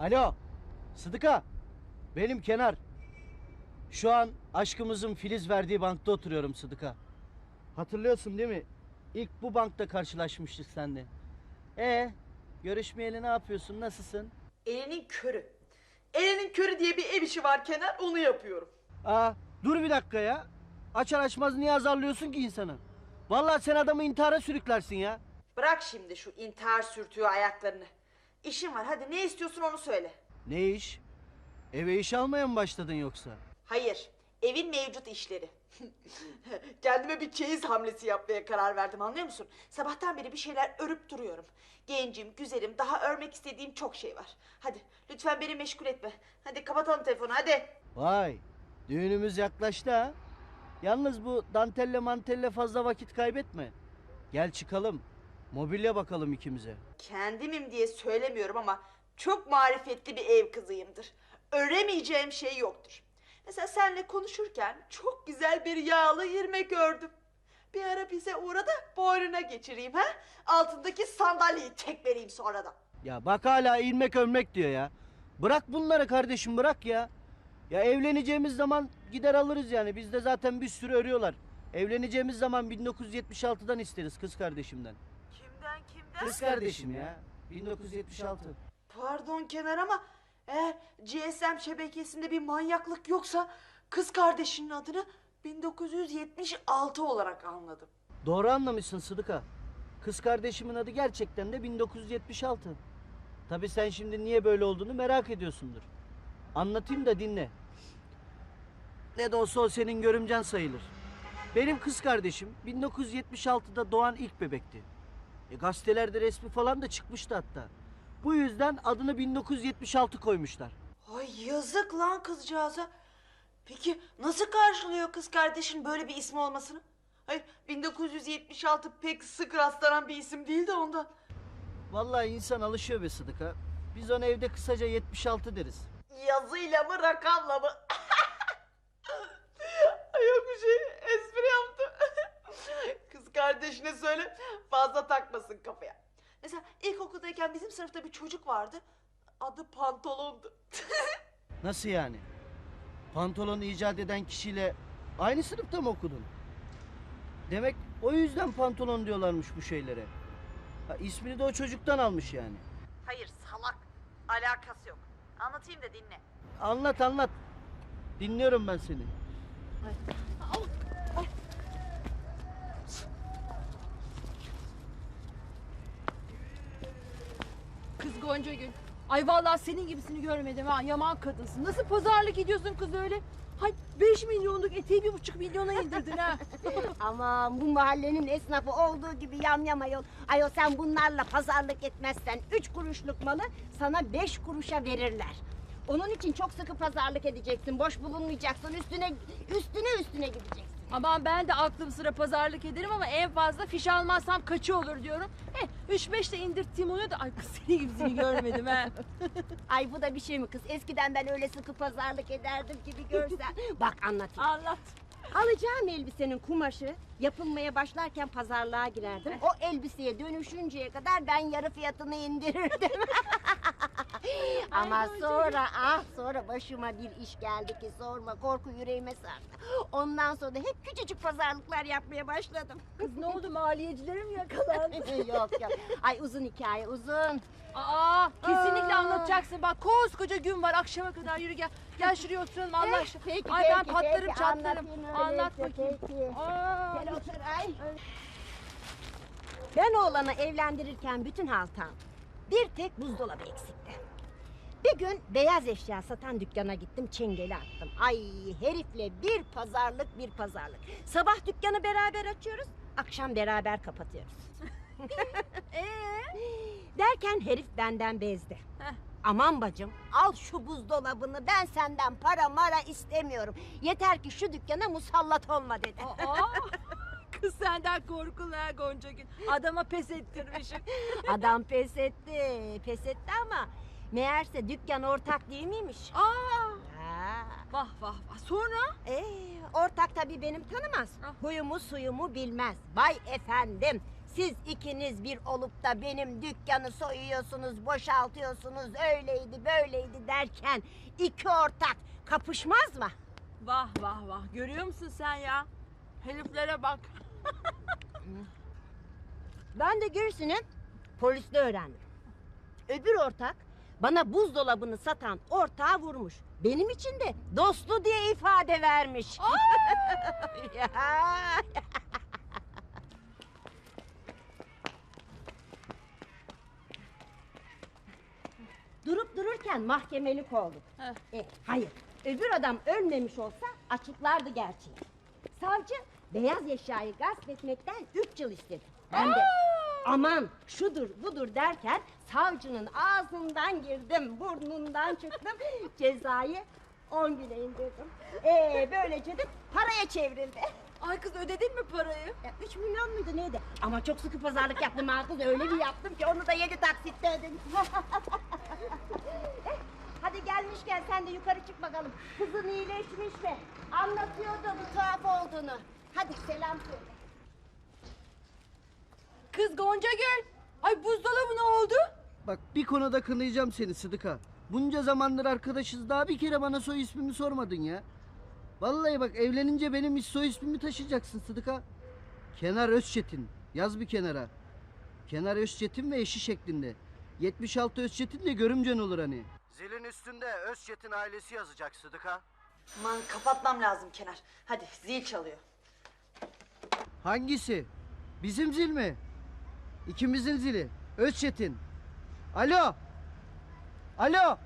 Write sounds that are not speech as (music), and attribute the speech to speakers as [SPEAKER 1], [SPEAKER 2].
[SPEAKER 1] Alo. Sıdıka. Benim Kenar. Şu an aşkımızın Filiz verdiği bankta oturuyorum Sıdıka. Hatırlıyorsun değil mi? İlk bu bankta karşılaşmıştık seninle. E görüşmeyeli ne yapıyorsun? Nasılsın?
[SPEAKER 2] Elinin körü. Elinin körü diye bir ev işi var Kenar onu yapıyorum.
[SPEAKER 1] Aa dur bir dakika ya. Açar açmaz niye azarlıyorsun ki insanı? Vallahi sen adamı intihara sürüklersin ya.
[SPEAKER 2] Bırak şimdi şu intihar sürtüğü ayaklarını. İşim var hadi ne istiyorsun onu söyle.
[SPEAKER 1] Ne iş? Eve iş almaya mı başladın yoksa?
[SPEAKER 2] Hayır evin mevcut işleri. (laughs) Kendime bir çeyiz hamlesi yapmaya karar verdim anlıyor musun? Sabahtan beri bir şeyler örüp duruyorum. Gencim, güzelim, daha örmek istediğim çok şey var. Hadi lütfen beni meşgul etme. Hadi kapatalım telefonu hadi.
[SPEAKER 1] Vay düğünümüz yaklaştı ha. Yalnız bu dantelle mantelle fazla vakit kaybetme. Gel çıkalım. Mobilya bakalım ikimize.
[SPEAKER 2] Kendimim diye söylemiyorum ama çok marifetli bir ev kızıyımdır. Öremeyeceğim şey yoktur. Mesela seninle konuşurken çok güzel bir yağlı irmek gördüm. Bir ara bize uğra da boynuna geçireyim ha. Altındaki sandalyeyi tek vereyim sonra da.
[SPEAKER 1] Ya bak hala ilmek ömmek diyor ya. Bırak bunları kardeşim bırak ya. Ya evleneceğimiz zaman gider alırız yani. Bizde zaten bir sürü örüyorlar. Evleneceğimiz zaman 1976'dan isteriz kız kardeşimden. Kız kardeşim ya. 1976.
[SPEAKER 2] Pardon Kenar ama eğer GSM şebekesinde bir manyaklık yoksa kız kardeşinin adını 1976 olarak anladım.
[SPEAKER 1] Doğru anlamışsın Sıdıka. Kız kardeşimin adı gerçekten de 1976. Tabii sen şimdi niye böyle olduğunu merak ediyorsundur. Anlatayım da dinle. Ne de olsa o senin görümcen sayılır. Benim kız kardeşim 1976'da doğan ilk bebekti. E, gazetelerde resmi falan da çıkmıştı hatta. Bu yüzden adını 1976 koymuşlar.
[SPEAKER 2] Ay yazık lan kızcağıza. Peki nasıl karşılıyor kız kardeşin böyle bir ismi olmasını? Hayır 1976 pek sık rastlanan bir isim değil de ondan.
[SPEAKER 1] Vallahi insan alışıyor be Sıdıka. Biz ona evde kısaca 76 deriz.
[SPEAKER 2] Yazıyla mı rakamla mı? (laughs) Yok bir şey kardeşine söyle fazla takmasın kafaya. Mesela ilkokuldayken bizim sınıfta bir çocuk vardı. Adı Pantolon'du. (laughs)
[SPEAKER 1] Nasıl yani? Pantolon icat eden kişiyle aynı sınıfta mı okudun? Demek o yüzden pantolon diyorlarmış bu şeylere. Ha, ismini de o çocuktan almış yani.
[SPEAKER 2] Hayır salak. Alakası yok. Anlatayım da dinle.
[SPEAKER 1] Anlat anlat. Dinliyorum ben seni.
[SPEAKER 3] Kız Gonca Gül. Ay vallahi senin gibisini görmedim ha. Yaman kadınsın. Nasıl pazarlık ediyorsun kız öyle? Hay 5 milyonluk eteği bir buçuk milyona indirdin ha. (laughs)
[SPEAKER 4] Aman bu mahallenin esnafı olduğu gibi yamyam ayol. Ayol sen bunlarla pazarlık etmezsen üç kuruşluk malı sana beş kuruşa verirler. Onun için çok sıkı pazarlık edeceksin. Boş bulunmayacaksın. Üstüne üstüne üstüne gideceksin.
[SPEAKER 3] Aman ben de aklım sıra pazarlık ederim ama en fazla fiş almazsam kaçı olur diyorum. Eh 3-5 de indirttiğim oluyor da ay kız senin gibisini görmedim ha. (laughs)
[SPEAKER 4] Ay bu da bir şey mi kız? Eskiden ben öyle sıkı pazarlık ederdim gibi görsen. (laughs) Bak anlatayım.
[SPEAKER 3] Anlat.
[SPEAKER 4] Alacağım elbisenin kumaşı yapılmaya başlarken pazarlığa girerdim. O elbiseye dönüşünceye kadar ben yarı fiyatını indirirdim. (laughs) (gasps) Ama sonra ah sonra başıma bir iş geldi ki sorma korku yüreğime sardı. Ondan sonra da hep küçücük pazarlıklar yapmaya başladım.
[SPEAKER 3] Kız ne oldu maliyecilerim yakalandı. (laughs)
[SPEAKER 4] yok yok. Ay uzun hikaye uzun.
[SPEAKER 3] Aa kesinlikle
[SPEAKER 4] Aa.
[SPEAKER 3] anlatacaksın. Bak koskoca gün var akşama kadar yürü gel. Gel şuraya oturalım Allah
[SPEAKER 4] Eh,
[SPEAKER 3] aşkına.
[SPEAKER 4] peki,
[SPEAKER 3] Ay ben
[SPEAKER 4] peki,
[SPEAKER 3] patlarım
[SPEAKER 4] peki.
[SPEAKER 3] çatlarım.
[SPEAKER 4] Anlatayım öyleyse,
[SPEAKER 3] Anlat bakayım.
[SPEAKER 4] peki.
[SPEAKER 3] Aa,
[SPEAKER 4] Gel otur ay. Ben oğlanı evlendirirken bütün haltam. Bir tek buzdolabı eksikti. Bir gün beyaz eşya satan dükkana gittim çengeli attım. Ay herifle bir pazarlık bir pazarlık. Sabah dükkanı beraber açıyoruz, akşam beraber kapatıyoruz. (laughs)
[SPEAKER 3] Ee?
[SPEAKER 4] Derken herif benden bezdi.
[SPEAKER 3] Heh.
[SPEAKER 4] Aman bacım al şu buzdolabını ben senden para mara istemiyorum. Yeter ki şu dükkana musallat olma dedi.
[SPEAKER 3] Aa, kız senden korkulu ha Gonca Gül. Adama pes ettirmişim. (laughs)
[SPEAKER 4] Adam pes etti, pes etti ama meğerse dükkan ortak değil miymiş?
[SPEAKER 3] Aa,
[SPEAKER 4] Ha.
[SPEAKER 3] vah vah vah. Sonra?
[SPEAKER 4] Ee, ortak tabii benim tanımaz.
[SPEAKER 3] Ah.
[SPEAKER 4] Huyumu suyumu bilmez. Vay efendim, Siz ikiniz bir olup da benim dükkanı soyuyorsunuz, boşaltıyorsunuz, öyleydi böyleydi derken iki ortak kapışmaz mı?
[SPEAKER 3] Vah vah vah görüyor musun sen ya? Heriflere bak.
[SPEAKER 4] Ben de gerisini poliste öğrendim. Öbür ortak bana buzdolabını satan ortağı vurmuş. Benim için de dostlu diye ifade vermiş. (laughs) Ya. Durup dururken mahkemelik olduk.
[SPEAKER 3] Heh.
[SPEAKER 4] E, hayır, öbür adam ölmemiş olsa açıklardı gerçeği. Savcı beyaz eşyayı gasp etmekten üç yıl istedi. Ben de aman şudur budur derken savcının ağzından girdim, burnundan çıktım. (laughs) Cezayı on güne indirdim. Ee, böylece de paraya çevrildi.
[SPEAKER 3] Ay kız ödedin mi parayı?
[SPEAKER 4] Ya, Üç milyon muydu neydi? Ama çok sıkı pazarlık yaptım ha kız. Öyle bir yaptım ki onu da yedi taksitte ödedim. (laughs) Eh, Hadi gelmişken sen de yukarı çık bakalım. Kızın iyileşmiş mi? Anlatıyordu bir tuhaf olduğunu. Hadi selam söyle.
[SPEAKER 3] Kız Gonca Gül. Ay buzdolabı ne oldu?
[SPEAKER 1] Bak bir konuda kınayacağım seni Sıdıka. Bunca zamandır arkadaşız daha bir kere bana soy ismimi sormadın ya. Vallahi bak evlenince benim hiç soy ismimi taşıyacaksın Sıdıka. Kenar Özçetin. Yaz bir kenara. Kenar Özçetin ve eşi şeklinde. 76 Özçetin de görümcen olur hani. Zilin üstünde Özçetin ailesi yazacak Sıdıka.
[SPEAKER 2] Aman kapatmam lazım Kenar. Hadi zil çalıyor.
[SPEAKER 1] Hangisi? Bizim zil mi? İkimizin zili. Özçetin. Alo. Alo.